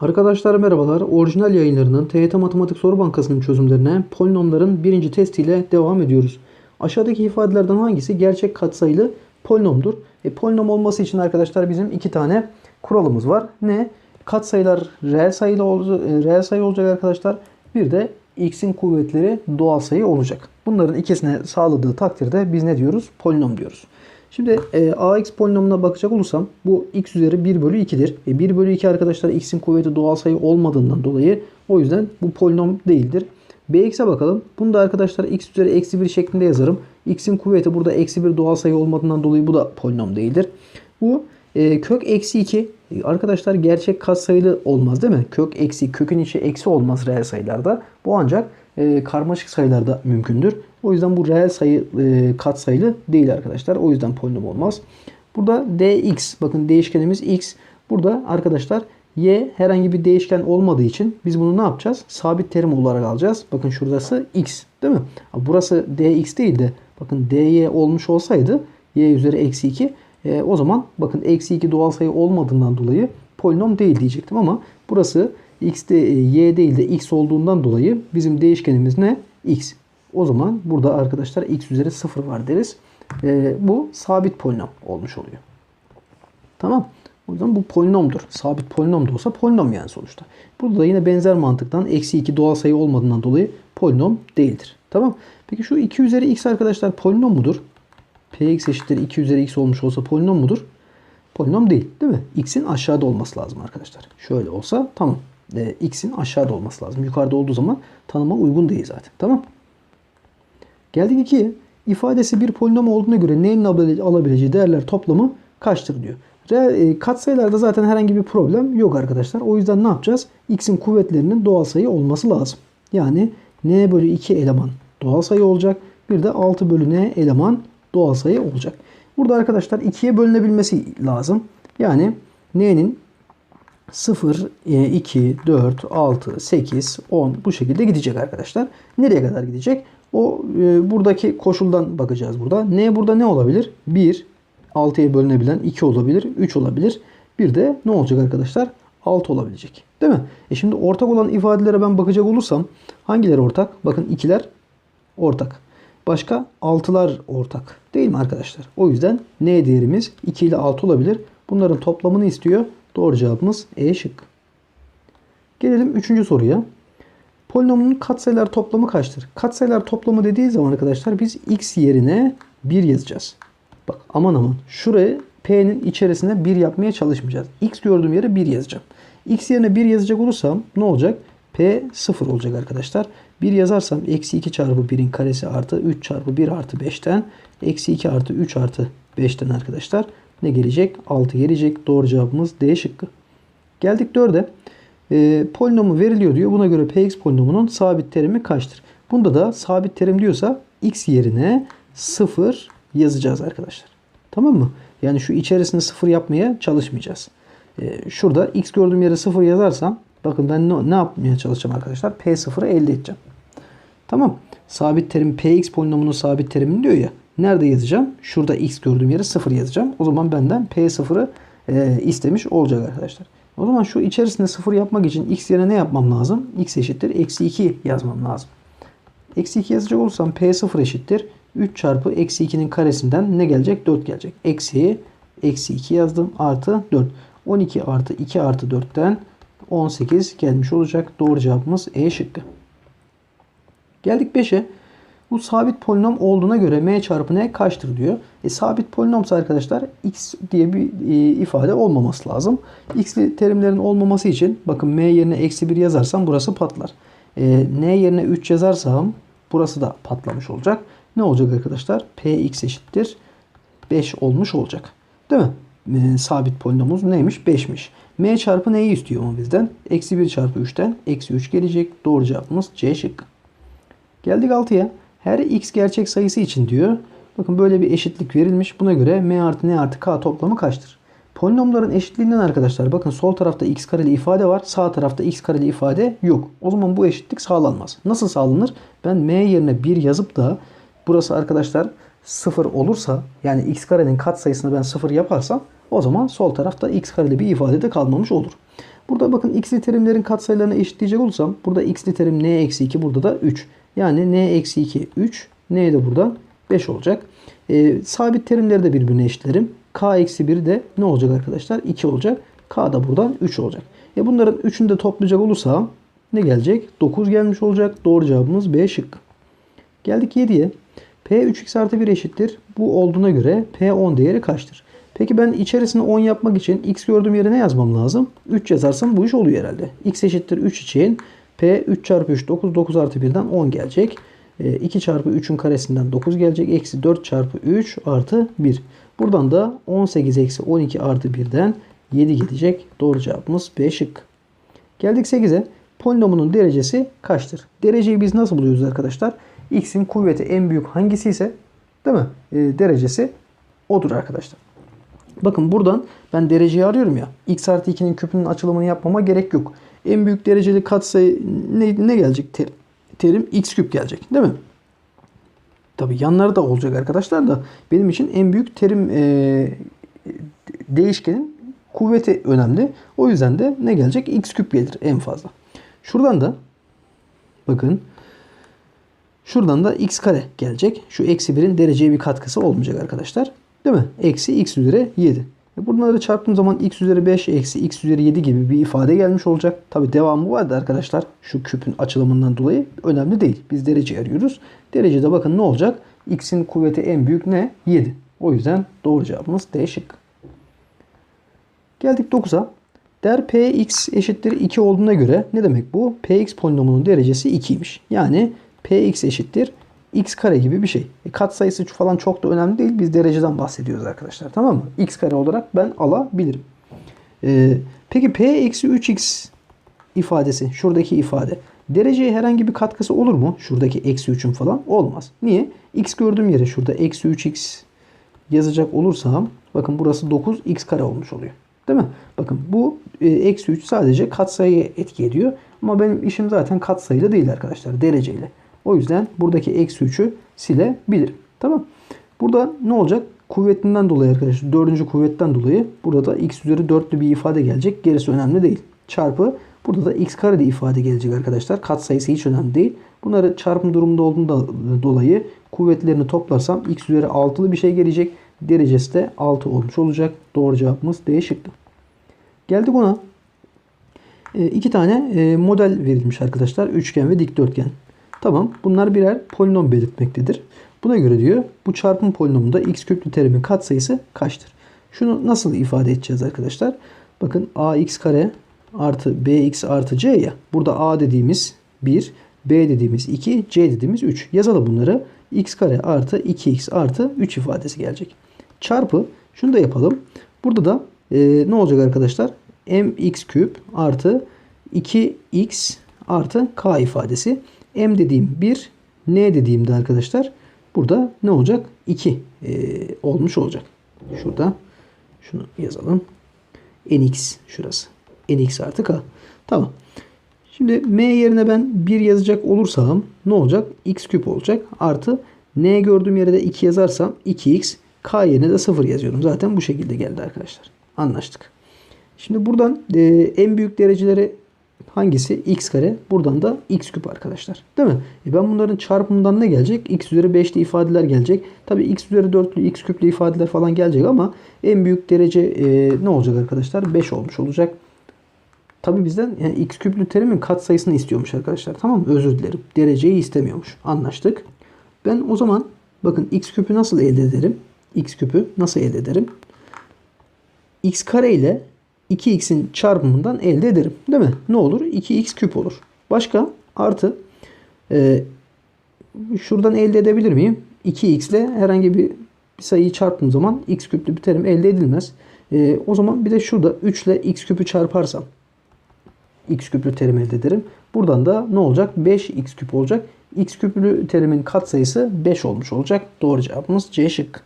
Arkadaşlar merhabalar. Orijinal yayınlarının TYT Matematik Soru Bankası'nın çözümlerine polinomların birinci testiyle devam ediyoruz. Aşağıdaki ifadelerden hangisi gerçek katsayılı polinomdur? E, polinom olması için arkadaşlar bizim iki tane kuralımız var. Ne? Katsayılar reel sayılı olacak, reel sayı olacak arkadaşlar. Bir de x'in kuvvetleri doğal sayı olacak. Bunların ikisine sağladığı takdirde biz ne diyoruz? Polinom diyoruz. Şimdi e, ax polinomuna bakacak olursam bu x üzeri 1 bölü 2'dir. E, 1 bölü 2 arkadaşlar x'in kuvveti doğal sayı olmadığından dolayı o yüzden bu polinom değildir. bx'e bakalım. Bunu da arkadaşlar x üzeri eksi 1 şeklinde yazarım. x'in kuvveti burada eksi 1 doğal sayı olmadığından dolayı bu da polinom değildir. Bu e, kök eksi 2 e, arkadaşlar gerçek katsayılı olmaz değil mi? Kök eksi kökün içi eksi olmaz reel sayılarda. Bu ancak e, karmaşık sayılarda mümkündür. O yüzden bu reel sayı e, katsayılı değil arkadaşlar. O yüzden polinom olmaz. Burada dx bakın değişkenimiz x. Burada arkadaşlar y herhangi bir değişken olmadığı için biz bunu ne yapacağız? Sabit terim olarak alacağız. Bakın şurası x değil mi? Burası dx değil de bakın dy olmuş olsaydı y üzeri eksi 2 e, o zaman bakın eksi 2 doğal sayı olmadığından dolayı polinom değil diyecektim ama burası x de e, y değil de x olduğundan dolayı bizim değişkenimiz ne? x. O zaman burada arkadaşlar x üzeri 0 var deriz. E, bu sabit polinom olmuş oluyor. Tamam. O yüzden bu polinomdur. Sabit polinom da olsa polinom yani sonuçta. Burada da yine benzer mantıktan eksi 2 doğal sayı olmadığından dolayı polinom değildir. Tamam. Peki şu 2 üzeri x arkadaşlar polinom mudur? px eşittir 2 üzeri x olmuş olsa polinom mudur? Polinom değil değil mi? x'in aşağıda olması lazım arkadaşlar. Şöyle olsa tamam. E, x'in aşağıda olması lazım. Yukarıda olduğu zaman tanıma uygun değil zaten. Tamam. Geldik 2'ye. İfadesi bir polinom olduğuna göre neyin alabileceği değerler toplamı kaçtır diyor. Re, katsayılarda zaten herhangi bir problem yok arkadaşlar. O yüzden ne yapacağız? X'in kuvvetlerinin doğal sayı olması lazım. Yani n bölü 2 eleman doğal sayı olacak. Bir de 6 bölü n eleman doğal sayı olacak. Burada arkadaşlar 2'ye bölünebilmesi lazım. Yani n'nin 0, 2, 4, 6, 8, 10 bu şekilde gidecek arkadaşlar. Nereye kadar gidecek? O e, buradaki koşuldan bakacağız burada. N burada ne olabilir? 1, 6'ya bölünebilen 2 olabilir, 3 olabilir. Bir de ne olacak arkadaşlar? 6 olabilecek. Değil mi? E şimdi ortak olan ifadelere ben bakacak olursam hangileri ortak? Bakın ikiler ortak. Başka 6'lar ortak. Değil mi arkadaşlar? O yüzden n değerimiz 2 ile 6 olabilir. Bunların toplamını istiyor. Doğru cevabımız E şık. Gelelim 3. soruya. Polinomun katsayılar toplamı kaçtır? Katsayılar toplamı dediği zaman arkadaşlar biz x yerine 1 yazacağız. Bak aman aman şuraya p'nin içerisine 1 yapmaya çalışmayacağız. x gördüğüm yere 1 yazacağım. x yerine 1 yazacak olursam ne olacak? p 0 olacak arkadaşlar. 1 yazarsam eksi 2 çarpı 1'in karesi artı 3 çarpı 1 artı 5'ten eksi 2 artı 3 artı 5'ten arkadaşlar ne gelecek? 6 gelecek. Doğru cevabımız D şıkkı. Geldik 4'e. E, polinomu veriliyor diyor. Buna göre px polinomunun sabit terimi kaçtır? Bunda da sabit terim diyorsa x yerine 0 yazacağız arkadaşlar. Tamam mı? Yani şu içerisinde 0 yapmaya çalışmayacağız. E, şurada x gördüğüm yere 0 yazarsam bakın ben ne, ne yapmaya çalışacağım arkadaşlar? P0'ı elde edeceğim. Tamam. Sabit terim px polinomunun sabit terimini diyor ya. Nerede yazacağım? Şurada x gördüğüm yere 0 yazacağım. O zaman benden P0'ı e, istemiş olacak arkadaşlar. O zaman şu içerisinde 0 yapmak için x yerine ne yapmam lazım? x eşittir. Eksi 2 yazmam lazım. Eksi 2 yazacak olursam P0 eşittir. 3 çarpı eksi 2'nin karesinden ne gelecek? 4 gelecek. Eksi, eksi 2 yazdım. Artı 4. 12 artı 2 artı 4'ten 18 gelmiş olacak. Doğru cevabımız E şıkkı. Geldik 5'e. Bu sabit polinom olduğuna göre m çarpı n kaçtır diyor. E, sabit polinomsa arkadaşlar x diye bir e, ifade olmaması lazım. x'li terimlerin olmaması için bakın m yerine eksi 1 yazarsam burası patlar. E, n yerine 3 yazarsam burası da patlamış olacak. Ne olacak arkadaşlar? px eşittir 5 olmuş olacak. Değil mi? E, sabit polinomumuz neymiş? 5'miş. m çarpı neyi istiyor mu bizden? Eksi 1 çarpı 3'ten eksi 3 gelecek. Doğru cevabımız C şıkkı. Geldik 6'ya. Her x gerçek sayısı için diyor. Bakın böyle bir eşitlik verilmiş. Buna göre m artı n artı k toplamı kaçtır? Polinomların eşitliğinden arkadaşlar bakın sol tarafta x kareli ifade var. Sağ tarafta x kareli ifade yok. O zaman bu eşitlik sağlanmaz. Nasıl sağlanır? Ben m yerine 1 yazıp da burası arkadaşlar 0 olursa yani x karenin kat sayısını ben 0 yaparsam o zaman sol tarafta x kareli bir ifade de kalmamış olur. Burada bakın x'li terimlerin katsayılarını eşitleyecek olursam burada x'li terim n eksi 2 burada da 3. Yani n eksi 2 3 n de burada 5 olacak. Ee, sabit terimleri de birbirine eşitlerim. k eksi 1 de ne olacak arkadaşlar? 2 olacak. k da buradan 3 olacak. E bunların üçünü de toplayacak olursam ne gelecek? 9 gelmiş olacak. Doğru cevabımız B şıkkı. Geldik 7'ye. P 3x artı 1 eşittir. Bu olduğuna göre P 10 değeri kaçtır? Peki ben içerisine 10 yapmak için x gördüğüm yere ne yazmam lazım? 3 yazarsam bu iş oluyor herhalde. x eşittir 3 için P 3 çarpı 3 9 9 artı 1'den 10 gelecek. 2 çarpı 3'ün karesinden 9 gelecek. Eksi 4 çarpı 3 artı 1. Buradan da 18 eksi 12 artı 1'den 7 gelecek. Doğru cevabımız B şık. Geldik 8'e. Polinomunun derecesi kaçtır? Dereceyi biz nasıl buluyoruz arkadaşlar? X'in kuvveti en büyük hangisi ise değil mi? E, derecesi odur arkadaşlar. Bakın buradan ben dereceyi arıyorum ya. X artı 2'nin küpünün açılımını yapmama gerek yok. En büyük dereceli katsayı ne, ne gelecek? Ter, terim x küp gelecek değil mi? Tabi yanları da olacak arkadaşlar da benim için en büyük terim e, değişkenin kuvveti önemli. O yüzden de ne gelecek? x küp gelir en fazla. Şuradan da bakın şuradan da x kare gelecek. Şu eksi 1'in dereceye bir katkısı olmayacak arkadaşlar. Değil mi? Eksi x üzeri 7. E bunları çarptığım zaman x üzeri 5 eksi x üzeri 7 gibi bir ifade gelmiş olacak. Tabi devamı vardı arkadaşlar. Şu küpün açılımından dolayı önemli değil. Biz derece arıyoruz. Derecede bakın ne olacak? x'in kuvveti en büyük ne? 7. O yüzden doğru cevabımız D şık. Geldik 9'a. Der px eşittir 2 olduğuna göre ne demek bu? px polinomunun derecesi 2'ymiş. Yani px eşittir x kare gibi bir şey. E, kat sayısı falan çok da önemli değil. Biz dereceden bahsediyoruz arkadaşlar. Tamam mı? x kare olarak ben alabilirim. E, peki p eksi 3x ifadesi. Şuradaki ifade. Dereceye herhangi bir katkısı olur mu? Şuradaki eksi 3'ün falan. Olmaz. Niye? x gördüğüm yere şurada eksi 3x yazacak olursam bakın burası 9 x kare olmuş oluyor. Değil mi? Bakın bu e, eksi 3 sadece katsayıya etki ediyor. Ama benim işim zaten katsayılı değil arkadaşlar. Dereceyle. O yüzden buradaki eksi 3'ü silebilirim. Tamam. Burada ne olacak? Kuvvetinden dolayı arkadaşlar. Dördüncü kuvvetten dolayı burada da x üzeri 4'lü bir ifade gelecek. Gerisi önemli değil. Çarpı burada da x kare de ifade gelecek arkadaşlar. Kat sayısı hiç önemli değil. Bunları çarpım durumunda olduğunda dolayı kuvvetlerini toplarsam x üzeri 6'lı bir şey gelecek. Derecesi de 6 olmuş olacak. Doğru cevabımız D şıkkı. Geldik ona. E, iki tane e, model verilmiş arkadaşlar. Üçgen ve dikdörtgen. Tamam. Bunlar birer polinom belirtmektedir. Buna göre diyor bu çarpım polinomunda x küplü terimin katsayısı kaçtır? Şunu nasıl ifade edeceğiz arkadaşlar? Bakın ax kare artı bx artı c ya. Burada a dediğimiz 1, b dediğimiz 2, c dediğimiz 3. Yazalım bunları. x kare artı 2x artı 3 ifadesi gelecek. Çarpı şunu da yapalım. Burada da e, ne olacak arkadaşlar? mx küp artı 2x artı k ifadesi. M dediğim 1, n dediğim de arkadaşlar burada ne olacak? 2 e, olmuş olacak. Şurada şunu yazalım. nx şurası. nx artı k. Tamam. Şimdi m yerine ben 1 yazacak olursam ne olacak? x küp olacak. Artı n gördüğüm yere de 2 yazarsam 2x k yerine de 0 yazıyorum. Zaten bu şekilde geldi arkadaşlar. Anlaştık. Şimdi buradan e, en büyük dereceleri hangisi? x kare. Buradan da x küp arkadaşlar. Değil mi? E ben bunların çarpımından ne gelecek? x üzeri 5'li ifadeler gelecek. Tabi x üzeri 4'lü, x küplü ifadeler falan gelecek ama en büyük derece e, ne olacak arkadaşlar? 5 olmuş olacak. Tabi bizden yani x küplü terimin kat sayısını istiyormuş arkadaşlar. Tamam mı? Özür dilerim. Dereceyi istemiyormuş. Anlaştık. Ben o zaman bakın x küpü nasıl elde ederim? x küpü nasıl elde ederim? x kare ile 2x'in çarpımından elde ederim. Değil mi? Ne olur? 2x küp olur. Başka artı e, şuradan elde edebilir miyim? 2x ile herhangi bir, sayıyı çarptığım zaman x küplü bir terim elde edilmez. E, o zaman bir de şurada 3 ile x küpü çarparsam x küplü terim elde ederim. Buradan da ne olacak? 5x küp olacak. x küplü terimin katsayısı 5 olmuş olacak. Doğru cevabımız C şık.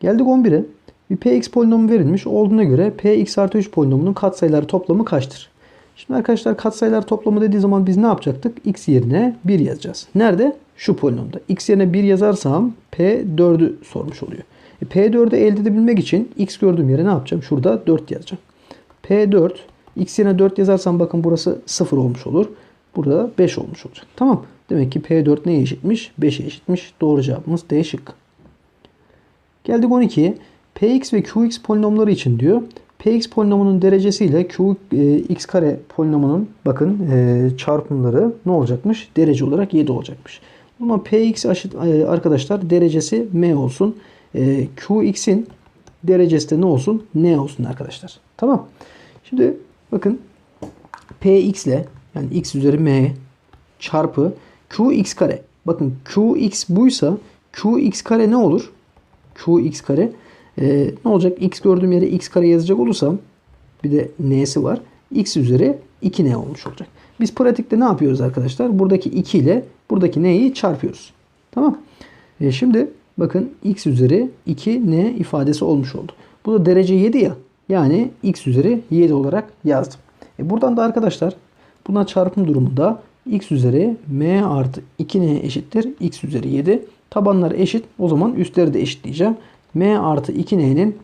Geldik 11'e. Bir px polinomu verilmiş. Olduğuna göre px artı 3 polinomunun katsayıları toplamı kaçtır? Şimdi arkadaşlar katsayılar toplamı dediği zaman biz ne yapacaktık? x yerine 1 yazacağız. Nerede? Şu polinomda. x yerine 1 yazarsam p4'ü sormuş oluyor. E, p4'ü elde edebilmek için x gördüğüm yere ne yapacağım? Şurada 4 yazacağım. p4 X yerine 4 yazarsam bakın burası 0 olmuş olur. Burada 5 olmuş olacak. Tamam. Demek ki P4 neye eşitmiş? 5'e eşitmiş. Doğru cevabımız D şıkkı. Geldik 12'ye. Px ve Qx polinomları için diyor. Px polinomunun derecesiyle Qx kare polinomunun bakın e, çarpımları ne olacakmış? Derece olarak 7 olacakmış. Ama Px e, arkadaşlar derecesi m olsun. E, Qx'in derecesi de ne olsun? n olsun arkadaşlar. Tamam. Şimdi bakın Px ile yani x üzeri m çarpı Qx kare. Bakın Qx buysa Qx kare ne olur? Qx kare ee, ne olacak? X gördüğüm yere x kare yazacak olursam bir de n'si var. x üzeri 2n olmuş olacak. Biz pratikte ne yapıyoruz arkadaşlar? Buradaki 2 ile buradaki n'yi çarpıyoruz. Tamam. Ee, şimdi bakın x üzeri 2n ifadesi olmuş oldu. Bu da derece 7 ya. Yani x üzeri 7 olarak yazdım. E buradan da arkadaşlar buna çarpım durumunda x üzeri m artı 2n eşittir x üzeri 7. Tabanları eşit. O zaman üstleri de eşit diyeceğim m artı 2n'nin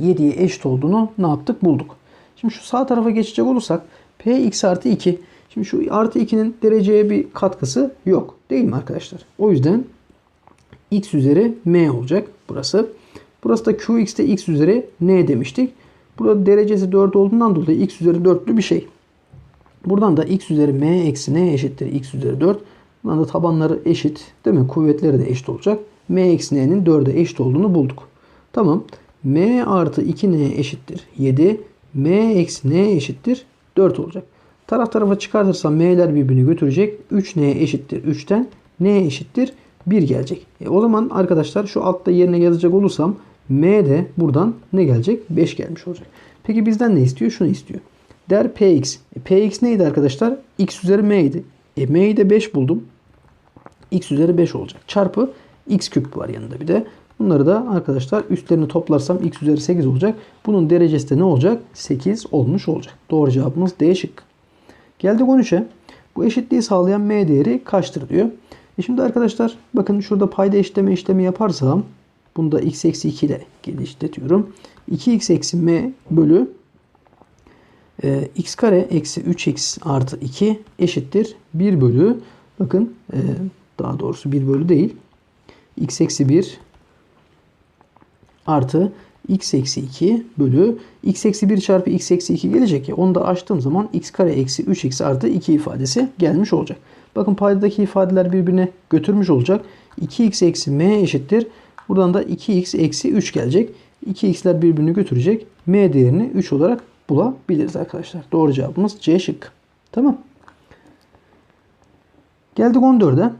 7'ye eşit olduğunu ne yaptık? Bulduk. Şimdi şu sağ tarafa geçecek olursak px artı 2. Şimdi şu artı 2'nin dereceye bir katkısı yok. Değil mi arkadaşlar? O yüzden x üzeri m olacak burası. Burası da qx de x üzeri n demiştik. Burada derecesi 4 olduğundan dolayı x üzeri 4'lü bir şey. Buradan da x üzeri m eksi n eşittir x üzeri 4. Buradan da tabanları eşit. Değil mi? Kuvvetleri de eşit olacak m eksi n'nin 4'e eşit olduğunu bulduk. Tamam. m artı 2n eşittir 7. m eksi n eşittir 4 olacak. Taraf tarafa çıkartırsam m'ler birbirini götürecek. 3n eşittir 3'ten n eşittir 1 gelecek. E o zaman arkadaşlar şu altta yerine yazacak olursam m de buradan ne gelecek? 5 gelmiş olacak. Peki bizden ne istiyor? Şunu istiyor. Der px. E, px neydi arkadaşlar? x üzeri m idi. E m'yi de 5 buldum. x üzeri 5 olacak. Çarpı x küp var yanında bir de. Bunları da arkadaşlar üstlerini toplarsam x üzeri 8 olacak. Bunun derecesi de ne olacak? 8 olmuş olacak. Doğru cevabımız D şık. Geldik 13'e. Bu eşitliği sağlayan m değeri kaçtır diyor. E şimdi arkadaşlar bakın şurada payda eşitleme işlemi yaparsam bunu da x eksi 2 ile genişletiyorum. 2x eksi m bölü e, x kare eksi 3x artı 2 eşittir 1 bölü bakın e, daha doğrusu 1 bölü değil x eksi 1 artı x eksi 2 bölü x eksi 1 çarpı x eksi 2 gelecek ya. Onu da açtığım zaman x kare eksi 3x artı 2 ifadesi gelmiş olacak. Bakın paydadaki ifadeler birbirine götürmüş olacak. 2x eksi m eşittir. Buradan da 2x eksi 3 gelecek. 2x'ler birbirini götürecek. m değerini 3 olarak bulabiliriz arkadaşlar. Doğru cevabımız C şık. Tamam. Geldik 14'e.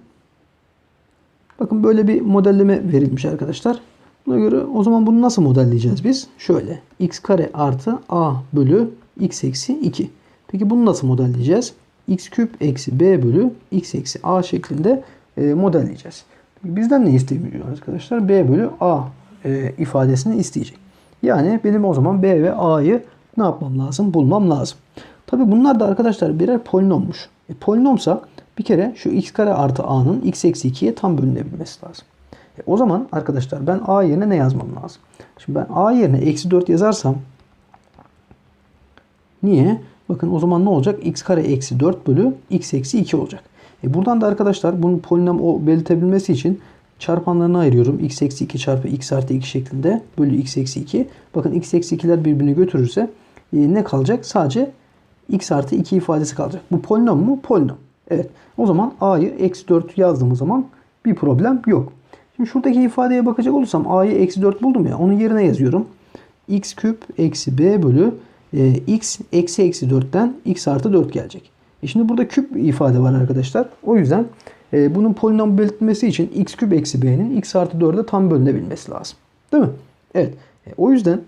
Bakın böyle bir modelleme verilmiş arkadaşlar. Buna göre o zaman bunu nasıl modelleyeceğiz biz? Şöyle. x kare artı a bölü x eksi 2. Peki bunu nasıl modelleyeceğiz? x küp eksi b bölü x eksi a şeklinde e, modelleyeceğiz. Bizden ne istemiyor arkadaşlar? b bölü a e, ifadesini isteyecek. Yani benim o zaman b ve a'yı ne yapmam lazım? Bulmam lazım. Tabi bunlar da arkadaşlar birer polinommuş. E, polinomsa bir kere şu x kare artı a'nın x eksi 2'ye tam bölünebilmesi lazım. E o zaman arkadaşlar ben a yerine ne yazmam lazım? Şimdi ben a yerine eksi 4 yazarsam niye? Bakın o zaman ne olacak? x kare eksi 4 bölü x eksi 2 olacak. E buradan da arkadaşlar bunun polinom o belirtebilmesi için çarpanlarını ayırıyorum. x eksi 2 çarpı x artı 2 şeklinde bölü x eksi 2. Bakın x eksi 2'ler birbirini götürürse e, ne kalacak? Sadece x artı 2 ifadesi kalacak. Bu polinom mu? Polinom. Evet. O zaman a'yı eksi 4 yazdığımız zaman bir problem yok. Şimdi şuradaki ifadeye bakacak olursam a'yı eksi 4 buldum ya. Onun yerine yazıyorum. x küp eksi b bölü e, x eksi eksi 4'ten x artı 4 gelecek. E şimdi burada küp ifade var arkadaşlar. O yüzden e, bunun polinom belirtmesi için x küp eksi b'nin x artı 4'e tam bölünebilmesi lazım. Değil mi? Evet. E, o yüzden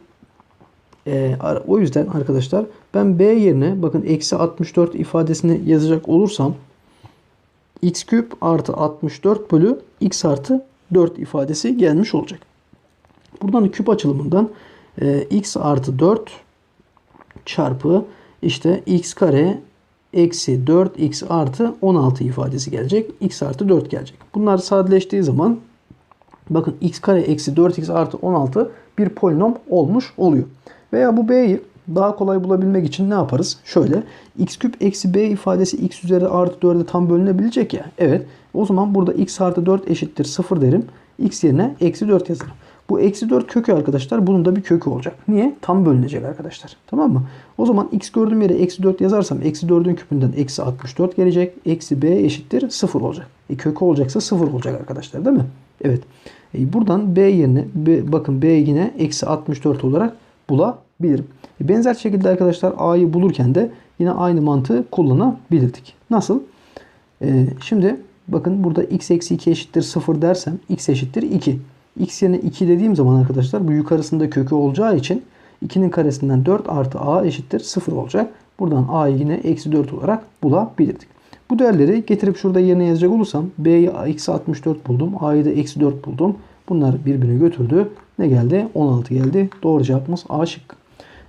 e, o yüzden arkadaşlar ben b yerine bakın eksi 64 ifadesini yazacak olursam x küp artı 64 bölü x artı 4 ifadesi gelmiş olacak. Buradan küp açılımından e, x artı 4 çarpı işte x kare eksi 4x artı 16 ifadesi gelecek. x artı 4 gelecek. Bunlar sadeleştiği zaman bakın x kare eksi 4x artı 16 bir polinom olmuş oluyor. Veya bu b'yi daha kolay bulabilmek için ne yaparız? Şöyle x küp eksi b ifadesi x üzeri artı 4'e tam bölünebilecek ya. Evet. O zaman burada x artı 4 eşittir 0 derim. x yerine eksi 4 yazarım. Bu eksi 4 kökü arkadaşlar bunun da bir kökü olacak. Niye? Tam bölünecek arkadaşlar. Tamam mı? O zaman x gördüğüm yere eksi 4 yazarsam eksi 4'ün küpünden eksi 64 gelecek. Eksi b eşittir 0 olacak. E kökü olacaksa 0 olacak arkadaşlar değil mi? Evet. E buradan b yerine b, bakın b yine eksi 64 olarak bulabilirim. E benzer şekilde arkadaşlar a'yı bulurken de yine aynı mantığı kullanabilirdik. Nasıl? E, şimdi bakın burada x eksi 2 eşittir 0 dersem x eşittir 2. x yerine 2 dediğim zaman arkadaşlar bu yukarısında kökü olacağı için 2'nin karesinden 4 artı a eşittir 0 olacak. Buradan a'yı yine eksi 4 olarak bulabilirdik. Bu değerleri getirip şurada yerine yazacak olursam b'yi eksi 64 buldum. a'yı da eksi 4 buldum. Bunlar birbirine götürdü. Ne geldi? 16 geldi. Doğru cevabımız A şıkkı.